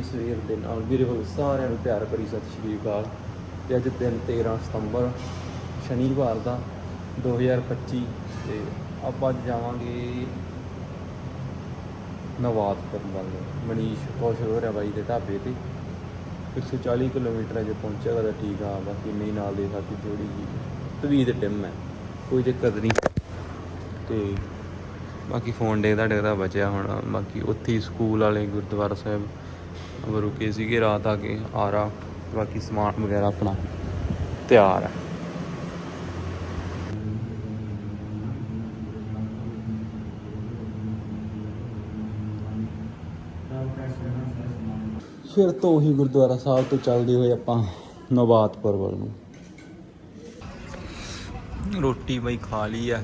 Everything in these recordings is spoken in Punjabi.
ਚੱਲੀਏ ਸਵੇਰ ਦੇ ਨਾਲ ਵੀਰੇ ਹੋ ਸਾਰਿਆਂ ਨੂੰ ਪਿਆਰ ਭਰੀ ਸਤਿ ਸ਼੍ਰੀ ਅਕਾਲ। ਤੇ ਅੱਜ ਦਿਨ 13 ਸਤੰਬਰ, ਸ਼ਨੀਵਾਰ ਦਾ 2025 ਤੇ ਆਪਾਂ ਅੱਜ ਜਾਵਾਂਗੇ ਨਵਾਦਪੁਰ ਵੱਲ, ਮਨੀਸ਼ ਕੁਛ ਹੋ ਰਿਹਾ ਬਾਈ ਦੇ ਢਾਬੇ ਤੇ। 140 ਕਿਲੋਮੀਟਰ ਅਜੇ ਪਹੁੰਚੇਗਾ ਤਾਂ ਠੀਕ ਆ, ਬਾਕੀ ਨਹੀਂ ਨਾਲ ਦੇ ਸਾਥੀ ਥੋੜੀ ਜੀ ਤਵੀਦ ਟਿਮ ਹੈ, ਕੋਈ ਦਿੱਕਤ ਨਹੀਂ। ਤੇ ਬਾਕੀ ਫੋਨ ਡੇ ਦਾ ਬਚਿਆ ਹੁਣ, ਬਾਕੀ ਉੱਥੇ ਹੀ ਸਕੂਲ ਵਾਲੇ ਗੁਰਦੁਆਰਾ ਸਾਹਿਬ ਅਬ ਰੁਕੇ ਸੀਗੇ, ਰਾਤ ਆ ਕੇ ਆਰਾ, ਬਾਕੀ ਸਮਾਨ ਵਗੈਰਾ ਆਪਣਾ ਤਿਆਰ ਹੈ। ਫਿਰ ਤੋਂ ਉਹੀ ਗੁਰਦੁਆਰਾ ਸਾਹਿਬ ਤੋਂ ਚੱਲਦੇ ਹੋਏ ਆਪਾਂ ਨਵਾਦਪੁਰ ਵੱਲ ਨੂੰ। ਰੋਟੀ ਬਈ ਖਾ ਲਈ ਆ।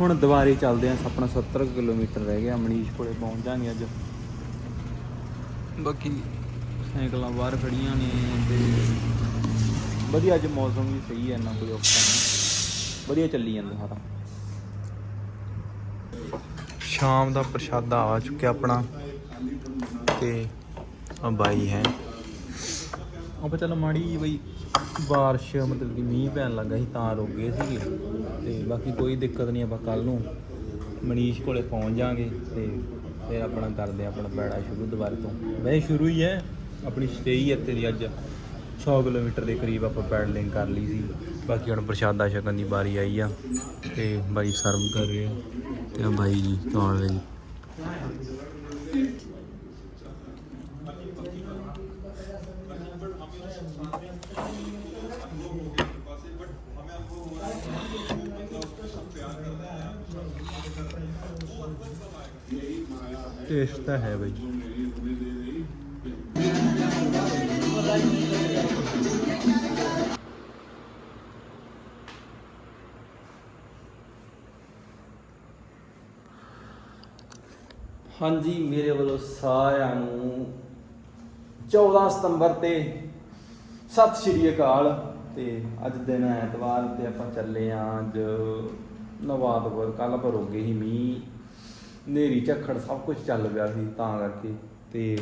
ਹੁਣ ਦੁਬਾਰੇ ਚੱਲਦੇ ਆਂ ਆਪਣਾ 70 ਕਿਲੋਮੀਟਰ ਰਹਿ ਗਿਆ ਮਨੀਸ਼ ਕੋਲੇ ਪਹੁੰਚ ਜਾਾਂਗੇ ਅੱਜ। ਬਾਕੀ ਸਾਈਕਲਾਂ ਬਾਹਰ ਖੜੀਆਂ ਨੇ ਤੇ ਵਧੀਆ ਅੱਜ ਮੌਸਮ ਵੀ ਸਹੀ ਹੈ ਇੰਨਾ ਕੋਈ ਔਖਾ ਨਹੀਂ। ਵਧੀਆ ਚੱਲੀ ਜਾਂਦਾ ਸਾਰਾ। ਸ਼ਾਮ ਦਾ ਪ੍ਰਸ਼ਾਦਾ ਆ ਚੁੱਕਿਆ ਆਪਣਾ ਤੇ ਆ ਬਾਈ ਹੈ। ਆਪਾਂ ਚੱਲ ਮਾੜੀ ਬਈ ਬਾਰਿਸ਼ ਮਤਲਬ ਕਿ ਮੀਂਹ ਪੈਣ ਲੱਗਾ ਸੀ ਤਾਂ ਰੁਕ ਗਏ ਸੀਗੇ। ਤੇ ਬਾਕੀ ਕੋਈ ਦਿੱਕਤ ਨਹੀਂ, ਆਪਾਂ ਕੱਲ ਨੂੰ ਮਨੀਸ਼ ਕੋਲੇ ਪਹੁੰਚ ਜਾਾਂਗੇ ਤੇ ਫਿਰ ਆਪਣਾ ਕਰਦੇ ਆ ਆਪਣਾ ਬੈੜਾ ਸ਼ੁਰੂ ਦੁਬਾਰਾ ਤੋਂ। ਵੈਸੇ ਸ਼ੁਰੂ ਹੀ ਹੈ, ਆਪਣੀ ਸਟੇ ਹੀ ਇੱਥੇ ਦੀ ਅੱਜ। 100 ਕਿਲੋਮੀਟਰ ਦੇ ਕਰੀਬ ਆਪਾਂ ਪੈਡਲਿੰਗ ਕਰ ਲਈ ਸੀ। ਬਾਕੀ ਹੁਣ ਪ੍ਰਸ਼ਾਦਾ ਛਕਣ ਦੀ ਵਾਰੀ ਆਈ ਆ ਤੇ ਬਾਈ ਸਰਵ ਕਰ ਰਿਹਾ। ਆ ਤੇ ਆ ਬਾਈ ਜੀ, ਕੌਣ ਲਈ ਟੇਸਟ ਤਾਂ ਹੈ ਬਾਈ। ਹਾਂਜੀ, ਮੇਰੇ ਵੱਲੋਂ ਸਾਰਿਆਂ ਨੂੰ 14 ਸਤੰਬਰ ਤੇ ਸਤਿ ਸ਼੍ਰੀ ਅਕਾਲ। ਤੇ ਅੱਜ ਦਿਨ ਐਤਵਾਰ ਤੇ ਆਪਾਂ ਚੱਲੇ ਆਂ ਅੱਜ ਨਵਾਦਪੁਰ ਕੱਲ ਪਰ ਹੋ ਗਏ ਸੀ ਮੀਂਹ। ਨੇਰੀ, ਝੱਖੜ ਸਭ ਕੁਝ ਚੱਲ ਪਿਆ ਸੀ ਤਾਂ ਕਰਕੇ ਤੇ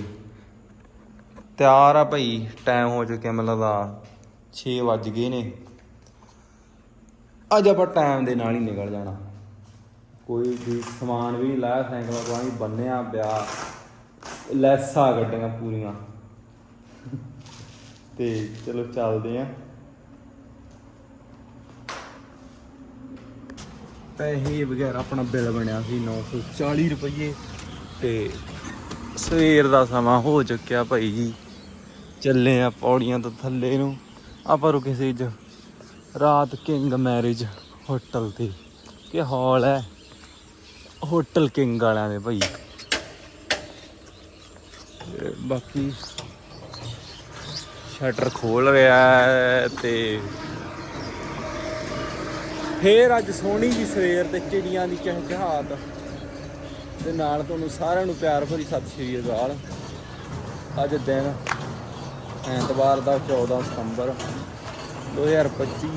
ਤਿਆਰ ਆ ਭਾਈ ਟਾਈਮ ਹੋ ਚੁੱਕਿਆ ਮਤਲਬ ਲੱਗਦਾ 6 ਵੱਜ ਗਏ ਨੇ। ਅੱਜ ਆਪਾਂ ਟਾਈਮ ਦੇ ਨਾਲ ਹੀ ਨਿਕਲ ਜਾਣਾ। ਕੋਈ ਵੀ ਸਮਾਨ ਵੀ ਨੀ ਲਾਇਆ, ਸਾਈਕਲਾਂ ਤੋਂ ਬੰਨਿਆ ਪਿਆ, ਲੈਸਾਂ ਗੱਡੀਆਂ ਪੂਰੀਆਂ। ਤੇ ਚਲੋ ਚੱਲਦੇ ਆਂ। ਪੈਸੇ ਵਗੈਰਾ ਆਪਣਾ ਬਿੱਲ ਬਣਿਆ ਸੀ 940 ਰੁਪਏ ਤੇ ਸਵੇਰ ਦਾ ਸਮਾਂ ਹੋ ਚੁੱਕਿਆ ਭਾਈ ਜੀ। ਚੱਲੇ ਆ ਪੌੜੀਆਂ ਤੋਂ ਥੱਲੇ ਨੂੰ। ਆਪਾਂ ਰੁਕੇ ਸੀ ਜ ਰਾਤ ਕਿੰਗ ਮੈਰਿਜ ਹੋਟਲ ਤੇ। ਕਿ ਹਾਲ ਹੈ? ਹੋਟਲ ਕਿੰਗ ਵਾਲਿਆਂ ਦੇ ਭਾਈ। ਬਾਕੀ ਸ਼ਟਰ ਖੋਲ ਰਿਹਾ ਹੈ ਤੇ ਫੇਰ ਅੱਜ ਸੋਹਣੀ ਜੀ ਸਵੇਰ ਤੇ ਚਿੜੀਆਂ ਦੀ ਚਹਿਚਹਾਟ ਤੇ ਨਾਲ ਤੁਹਾਨੂੰ ਸਾਰਿਆਂ ਨੂੰ ਪਿਆਰ ਭਰੀ ਸਤਿ ਸ਼੍ਰੀ ਅਕਾਲ। ਅੱਜ ਦਿਨ ਐਤਵਾਰ ਦਾ 14 ਸਤੰਬਰ 2025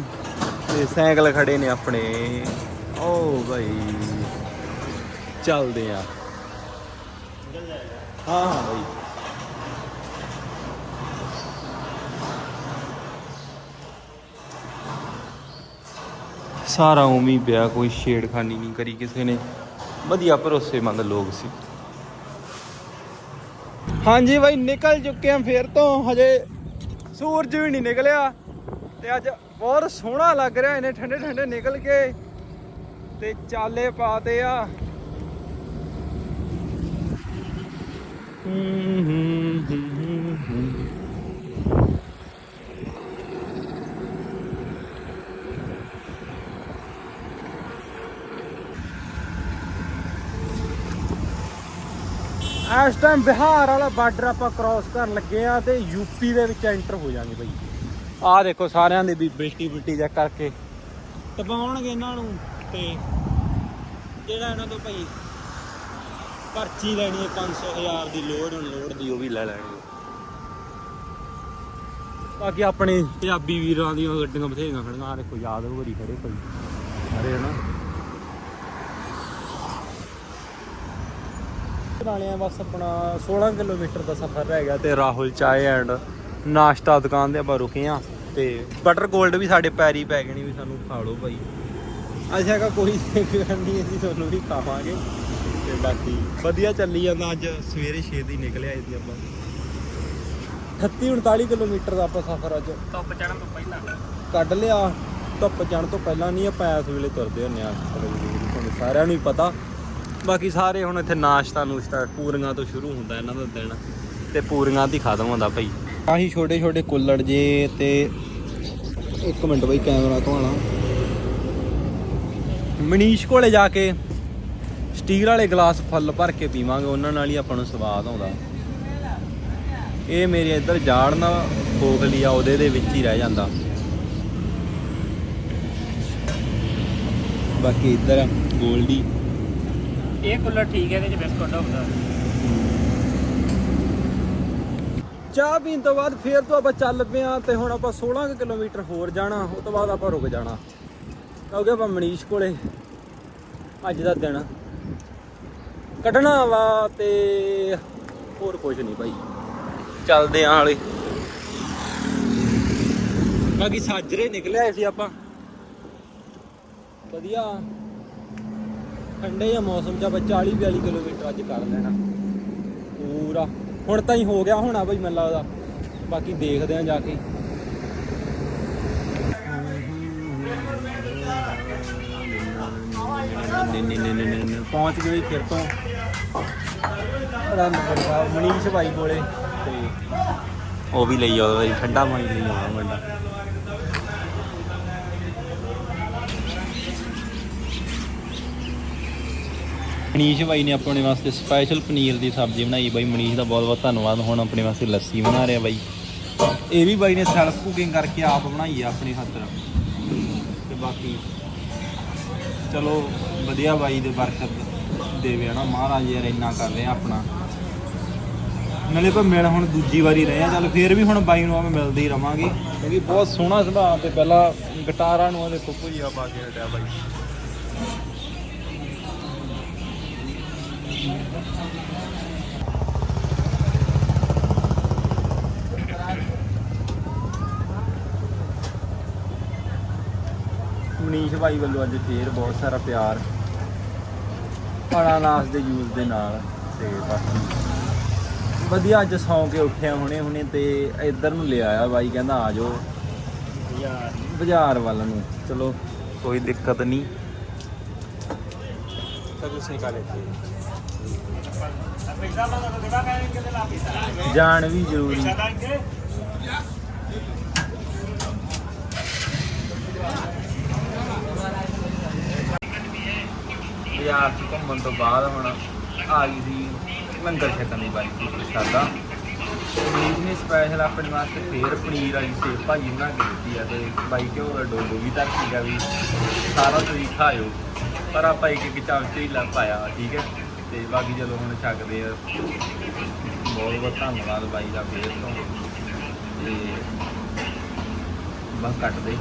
ਤੇ ਸਾਈਕਲ ਖੜੇ ਨੇ ਆਪਣੇ। ਓ ਭਾਈ ਚੱਲਦੇ ਆ। ਹਾਂ ਹਾਂ ਭਾਈ ਸਾਰਾ ਉਵੇਂ ਪਿਆ, ਕੋਈ ਛੇੜਖਾਨੀ ਨਹੀਂ ਕਰੀ ਕਿਸੇ ਨੇ। ਵਧੀਆ ਭਰੋਸੇਮੰਦ ਲੋਕ ਸੀ। ਹਾਂਜੀ ਬਾਈ, ਨਿਕਲ ਚੁੱਕੇ ਆ ਫੇਰ ਤੋਂ। ਹਜੇ ਸੂਰਜ ਵੀ ਨਹੀਂ ਨਿਕਲਿਆ ਤੇ ਅੱਜ ਬਹੁਤ ਸੋਹਣਾ ਲੱਗ ਰਿਹਾ ਇਹਨੇ ਠੰਡੇ ਠੰਡੇ ਨਿਕਲ ਕੇ। ਤੇ ਚਾਲੇ ਪਾਤੇ ਆ। ਹੂੰ। ਇਸ ਟਾਈਮ ਬਿਹਾਰ ਵਾਲਾ ਬਾਰਡਰ ਆਪਾਂ ਕ੍ਰਾਸ ਕਰਨ ਲੱਗੇ ਆ ਤੇ ਯੂਪੀ ਦੇ ਵਿੱਚ ਐਂਟਰ ਹੋ ਜਾਾਂਗੇ ਬਈ। ਆਹ ਦੇਖੋ ਸਾਰਿਆਂ ਦੇ ਵੀ ਬਿਲਟੀ ਬਿਲਟੀ ਚੈੱਕ ਕਰਕੇ। ਟਪਾਉਣਗੇ ਇਹਨਾਂ ਨੂੰ ਤੇ ਜਿਹੜਾ ਇਹਨਾਂ ਤੋਂ ਭਾਈ ਪਰਚੀ ਲੈਣੀ ਹੈ 500 ਹਜ਼ਾਰ ਦੀ ਲੋਡ ਲੋਡ ਦੀ ਉਹ ਵੀ ਲੈ ਲੈਣਗੇ। ਬਾਕੀ ਆਪਣੇ ਪੰਜਾਬੀ ਵੀਰਾਂ ਦੀਆਂ ਗੱਡੀਆਂ ਬਥੇਰੀਆਂ ਖੜੀਆਂ ਆ ਦੇਖੋ ਯਾਦ ਹੋ ਰਹੀ ਖੜੇ ਭਾਈ। ਅਰੇ ਨਾ। ਪਹੁੰਚਣ ਵਾਲੇ ਆ ਬਸ ਆਪਣਾ 16 ਕਿਲੋਮੀਟਰ ਦਾ ਸਫ਼ਰ ਰਹਿ ਗਿਆ ਤੇ ਰਾਹੁਲ ਚਾਏ ਐਂਡ ਨਾਸ਼ਤਾ ਦੁਕਾਨ ਤੇ ਆਪਾਂ ਰੁਕੇ ਆ ਤੇ ਬਟਰ 골ਡ ਵੀ ਸਾਡੇ ਪੈਰੀ ਪੈ ਨਹੀਂ ਵੀ ਸਾਨੂੰ ਖਾ ਲਓ ਭਾਈ। ਅੱਜ ਹੈਗਾ ਕੋਈ ਨਹੀਂ ਅਸੀਂ ਤੁਹਾਨੂੰ ਵੀ ਖਾਵਾਂਗੇ। ਤੇ ਬਾਕੀ ਵਧੀਆ ਚੱਲੀ ਜਾਂਦਾ ਅੱਜ ਸਵੇਰੇ 6 ਦੀ ਨਿਕਲਿਆ ਸੀ ਆਪਾਂ। 38 39 ਕਿਲੋਮੀਟਰ ਦਾ ਆਪਾਂ ਸਫ਼ਰ ਅੱਜ। ਧੁੱਪ ਚੜਨ ਤੋਂ ਪਹਿਲਾਂ। ਕੱਢ ਲਿਆ। ਧੁੱਪ ਜਾਣ ਤੋਂ ਪਹਿਲਾਂ ਨਹੀਂ ਆਪਾਂ ਇਸ ਵੇਲੇ ਤੁਰਦੇ ਹੁੰਨੇ ਆ। ਤੁਹਾਨੂੰ ਸਾਰਿਆਂ ਨੂੰ ਹੀ ਪਤਾ। ਬਾਕੀ ਸਾਰੇ ਹੁਣ ਇੱਥੇ ਨਾਸ਼ਤਾ ਨੂਸ਼ਤਾ ਪੂਰੀਆਂ ਤੋਂ ਸ਼ੁਰੂ ਹੁੰਦਾ ਇਹਨਾਂ ਦਾ ਦਿਨ ਤੇ ਪੂਰੀਆਂ ਦੀ ਖਤਮ ਹੁੰਦਾ ਭਾਈ। ਆਹੀ ਛੋਟੇ ਛੋਟੇ ਕੁੱਲੜ ਜੇ ਤੇ ਇੱਕ ਮਿੰਟ ਬਈ ਕੈਮਰਾ ਧੋਣਾ। ਮਨੀਸ਼ ਕੋਲੇ ਜਾ ਕੇ ਸਟੀਲ ਵਾਲੇ ਗਲਾਸ ਫੁੱਲ ਭਰ ਕੇ ਪੀਵਾਂਗੇ, ਉਹਨਾਂ ਨਾਲ ਹੀ ਆਪਾਂ ਨੂੰ ਸਵਾਦ ਆਉਂਦਾ। ਇਹ ਮੇਰੇ ਇੱਧਰ ਜਾੜ ਨਾ ਖੋਖਲੀ ਆ, ਉਹਦੇ ਦੇ ਵਿੱਚ ਹੀ ਰਹਿ ਜਾਂਦਾ। ਬਾਕੀ ਇੱਧਰ ਗੋਲਡੀ। ਇਹ ਕੂਲਰ ਠੀਕ ਹੈ, ਇਹਦੇ ਚ ਬਿਸਕੁਟ ਹੁੰਦਾ ਚਾਹ ਪੀਣ ਤੋਂ ਬਾਅਦ ਫੇਰ ਤੋਂ ਆਪਾਂ ਚੱਲ ਪਏ ਆ ਤੇ ਹੁਣ ਆਪਾਂ 16 ਕਿਲੋਮੀਟਰ ਹੋਰ ਜਾਣਾ, ਉਹ ਤੋਂ ਬਾਅਦ ਆਪਾਂ ਰੁਕ ਜਾਣਾ। ਕਿਉਂਕਿ ਆਪਾਂ ਮਨੀਸ਼ ਕੋਲੇ ਅੱਜ ਦਾ ਦਿਨ। ਕੱਢਣਾ ਵਾ ਤੇ ਹੋਰ ਕੁਝ ਨਹੀਂ ਭਾਈ। ਚੱਲਦੇ ਆਂ ਹਾਲੇ। ਬਾਕੀ ਸਾਜਰੇ ਨਿਕਲਿਆ ਸੀ ਆਪਾਂ। ਵਧੀਆ। ਠੰਡੇ ਜਿਹਾ ਮੌਸਮ 'ਚ ਆਪਾਂ 40 42 ਕਿਲੋਮੀਟਰ ਅੱਜ ਕਰ ਲੈਣਾ। ਪੂਰਾ। ਹੁਣ ਤਾਂ ਹੀ ਹੋ ਗਿਆ ਹੋਣਾ ਬਈ ਮੈਨੂੰ ਲੱਗਦਾ। ਬਾਕੀ ਦੇਖਦੇ ਆਂ ਜਾ ਕੇ। ਪਹੁੰਚ ਗਏ ਫਿਰ ਤੋਂ। ਬੜਾ ਨੰਬਰ ਮਨੀਸ਼ ਭਾਈ ਕੋਲੇ। ਤੇ ਉਹ ਵੀ ਲਈ ਆਉਂਦਾ ਬਈ ਠੰਡਾ ਪਾਣੀ ਲਈ ਆਉਂਦਾ ਮੁੰਡਾ। ਮਨੀਸ਼ ਬਾਈ ਨੇ ਆਪਣੇ ਵਾਸਤੇ ਸਪੈਸ਼ਲ ਪਨੀਰ ਦੀ ਸਬਜ਼ੀ ਬਣਾਈ ਬਾਈ। ਮਨੀਸ਼ ਦਾ ਬਹੁਤ ਬਹੁਤ ਧੰਨਵਾਦ। ਹੁਣ ਆਪਣੇ ਵਾਸਤੇ ਲੱਸੀ ਬਣਾ ਰਿਹਾ ਬਾਈ। ਇਹ ਵੀ ਬਾਈ ਨੇ ਸੈਲਫ ਕੁਕਿੰਗ ਕਰਕੇ ਆਪ ਬਣਾਈ ਆ ਆਪਣੀ ਖਾਤਰ ਤੇ ਬਾਕੀ ਚਲੋ ਵਧੀਆ ਬਾਈ ਦੇ ਬਰਕਤ ਦੇਵੇ ਨਾ ਮਹਾਰਾਜ ਯਾਰ ਇੰਨਾ ਕਰ ਰਿਹਾ ਆਪਣਾ। ਨਾਲੇ ਆਪਾਂ ਮਿਲ ਹੁਣ ਦੂਜੀ ਵਾਰੀ ਰਹੇ ਆ। ਚੱਲ ਫੇਰ ਵੀ ਹੁਣ ਬਾਈ ਨੂੰ ਆਪਾਂ ਮਿਲਦੇ ਹੀ ਰਵਾਂਗੇ। ਕਿਉਂਕਿ ਬਹੁਤ ਸੋਹਣਾ ਸੁਭਾਅ ਤੇ ਪਹਿਲਾਂ ਗਿਟਾਰਾਂ ਨੂੰ ਉਹਦੇ ਕੁੱਪੂਜੀਆ ਪਾ ਕੇ ਹਟਿਆ ਬਾਈ। ਮਨੀਸ਼ ਭਾਈ ਵੱਲੋਂ ਅੱਜ ਫੇਰ ਬਹੁਤ ਸਾਰਾ ਪਿਆਰ ਅਨਾਨਾਸ ਦੇ ਜੂਸ ਦੇ ਨਾਲ ਤੇ ਬਾਕੀ ਵਧੀਆ ਅੱਜ ਸੌਂ ਕੇ ਉੱਠਿਆ ਹੁਣੇ ਹੁਣੇ ਤੇ ਇੱਧਰ ਨੂੰ ਲਿਆ ਆਇਆ ਬਾਈ, ਕਹਿੰਦਾ ਆ ਜਾਓ। ਬਾਜ਼ਾਰ ਵੱਲ ਨੂੰ। ਚਲੋ, ਕੋਈ ਦਿੱਕਤ ਨਹੀਂ। ਤਾਂ ਤੁਸੀਂ ਕਾ ਲੈਤੇ ਜਾਣ ਵੀ ਜ਼ਰੂਰੀ। ਸਾਡਾ ਬਾਜ਼ਾਰ ਚ ਘੁੰਮਣ ਤੋਂ ਬਾਅਦ ਹੁਣ ਆ ਗਈ ਸੀ ਲੰਗਰ ਛਕਣ ਦੀ ਵਾਰੀ ਸੀ ਪ੍ਰਸ਼ਾਦਾ। ਮਨੀਸ਼ ਨੇ ਸਪੈਸ਼ਲ ਆਪਣੇ ਵਾਸਤੇ ਫੇਰ ਪਨੀਰ ਵਾਲੀ ਸੇਵ ਭਾਜੀ ਬਣਾ ਕੇ ਦਿੱਤੀ ਆ ਤੇ ਬਾਈ ਘਿਓ ਦਾ ਡੋਡੋ ਵੀ ਧਰ ਸੀਗਾ ਵੀ ਸਾਰਾ ਤੁਸੀਂ ਖਾਇਓ ਪਰ ਆਪਾਂ ਇੱਕ ਇੱਕ ਚਮਚ ਹੀ ਲਾ ਪਾਇਆ, ਠੀਕ ਹੈ। ਤੇ ਬਾਕੀ ਚਲੋ ਹੁਣ ਛਕਦੇ ਆ, ਬਹੁਤ ਬਹੁਤ ਧੰਨਵਾਦ ਬਾਈ ਦਾ, ਫੇਰ ਤੋਂ। ਤੇ ਬਸ ਕੱਟਦੇ।